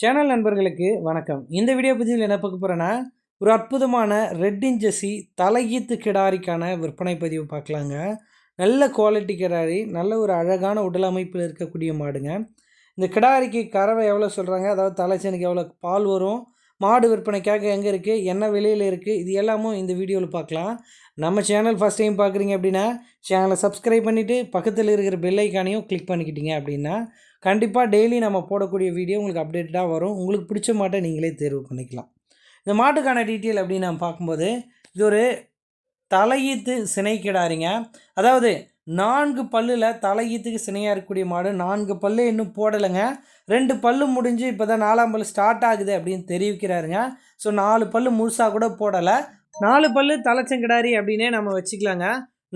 Channel நண்பர்களுக்கு வணக்கம். இந்த வீடியோ பதிவில் என்ன பார்க்க போகிறேன்னா ஒரு அற்புதமான ரெட் இன்ஜசி தலையீத்து கிடாரிக்கான விற்பனை பதிவு பார்க்கலாங்க. நல்ல குவாலிட்டி கிடாரி நல்ல ஒரு அழகான உடல் அமைப்பில் இருக்கக்கூடிய மாடுங்க. இந்த கிடாரிக்கு கறவை எவ்வளோ சொல்கிறாங்க அதாவது தலைச்சனுக்கு எவ்வளோ பால் வரும்? மாடு விற்பனைக்காக எங்கே இருக்குது என்ன விலையில் இருக்குது இது எல்லாமும் இந்த வீடியோவில் பார்க்கலாம் நம்ம சேனல் ஃபஸ்ட் டைம் பார்க்குறீங்க அப்படின்னா சேனலை சப்ஸ்கிரைப் பண்ணிவிட்டு பக்கத்தில் இருக்கிற பெல்லைக்கானையும் கிளிக் பண்ணிக்கிட்டீங்க அப்படின்னா கண்டிப்பாக டெய்லி நம்ம போடக்கூடிய வீடியோ உங்களுக்கு அப்டேட்டடாக வரும். உங்களுக்கு பிடிச்ச மாட்டை நீங்களே தேர்வு பண்ணிக்கலாம். இந்த மாட்டுக்கான டீட்டெயில் அப்படின்னு நம்ம பார்க்கும்போது இது ஒரு தலையீத்து சினை கிடாரிங்க அதாவது நான்கு பல்லில் தலையீத்துக்கு சினையாக இருக்கக்கூடிய மாடு நான்கு பல்லு இன்னும் போடலைங்க. ரெண்டு பல்லு முடிஞ்சு இப்போ தான் நாலாம் பல்லு ஸ்டார்ட் ஆகுது அப்படின்னு தெரிவிக்கிறாருங்க. ஸோ நாலு பல்லு முழுசாக கூட போடலை. நாலு பல்லு தலைச்சங்கிடாரி அப்படின்னே நம்ம வச்சுக்கலாங்க.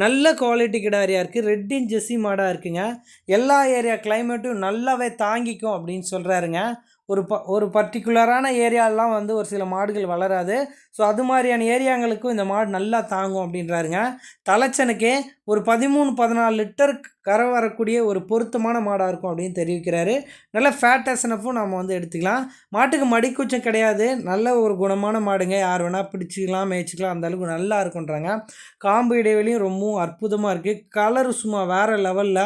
நல்ல குவாலிட்டி கிடாரியாக இருக்குது ரெட்டின் ஜெஸ்ஸி மாடாக இருக்குங்க. எல்லா ஏரியா கிளைமேட்டும் நல்லாவே தாங்கிக்கும் அப்படின்னு சொல்கிறாருங்க ஒரு ப ஒரு பர்டிகுலரான ஏரியாலாம் வந்து ஒரு சில மாடுகள் வளராது. ஸோ அது மாதிரியான ஏரியாங்களுக்கும் இந்த மாடு நல்லா தாங்கும் அப்படின்றாருங்க. தலைச்சனுக்கே ஒரு பதிமூணு பதினாலு லிட்டர் கரை வரக்கூடிய ஒரு பொருத்தமான மாடாக இருக்கும் அப்படின்னு தெரிவிக்கிறாரு. நல்ல ஃபேட் எஸ்என்எஃப்பும் நம்ம வந்து எடுத்துக்கலாம். மாட்டுக்கு மடிக்கூச்சம் கிடையாது. நல்ல ஒரு குணமான மாடுங்க. யார் வேணால் பிடிச்சிக்கலாம் மேய்ச்சிக்கலாம் அந்த அளவுக்கு நல்லா இருக்குன்றாங்க காம்பு இடைவெளியும் ரொம்பவும் அற்புதமாக இருக்குது கலர் சும்மா வேறு லெவலில்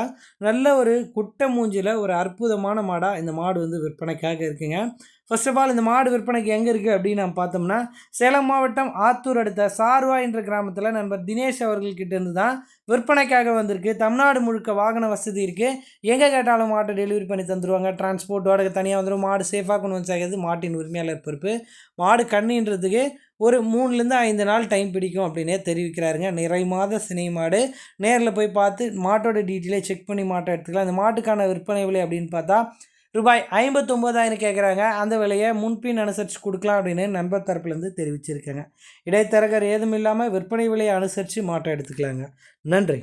நல்ல ஒரு குட்டை மூஞ்சியில் ஒரு அற்புதமான மாடாக இந்த மாடு வந்து விற்பனைக்காக இருக்குங்க. ஃபர்ஸ்ட் ஆஃப் ஆல் இந்த மாடு விற்பனைக்கு எங்கே இருக்குது அப்படின்னு நம்ம பார்த்தோம்னா சேலம் மாவட்டம் ஆத்தூர் அடுத்த சார்வா என்ற கிராமத்தில் நண்பர் தினேஷ் அவர்கள்கிட்ட இருந்து தான் விற்பனைக்காக வந்திருக்கு. தமிழ்நாடு முழுக்க வாகன வசதி இருக்குது எங்கே கேட்டாலும் மாட்டை டெலிவரி பண்ணி தந்துடுவாங்க டிரான்ஸ்போர்ட் வாடகை தனியாக வந்துடும் மாடு சேஃபாக கொண்டு வந்து சேர்க்கறது மாட்டின் உரிமையாளர் பொறுப்பு. மாடு கண்ணின்றதுக்கு ஒரு மூணுலேருந்து ஐந்து நாள் டைம் பிடிக்கும் அப்படின்னே தெரிவிக்கிறாருங்க. நிறை மாத சினை மாடு. நேரில் போய் பார்த்து மாட்டோட டீட்டெயிலை செக் பண்ணி மாட்டை எடுத்துக்கலாம். அந்த மாட்டுக்கான விற்பனை விலை அப்படின்னு பார்த்தா ரூபாய் ஐம்பத்தொம்போதாயிரம் கேட்குறாங்க அந்த விலையை முன்பின் அனுசரித்து கொடுக்கலாம் அப்படின்னு நண்பர் தரப்புலேருந்து தெரிவிச்சிருக்காங்க. இடைத்தரகர் ஏதும் இல்லாமல் விற்பனை விலையை அனுசரித்து மாற்றம் எடுத்துக்கலாங்க. நன்றி.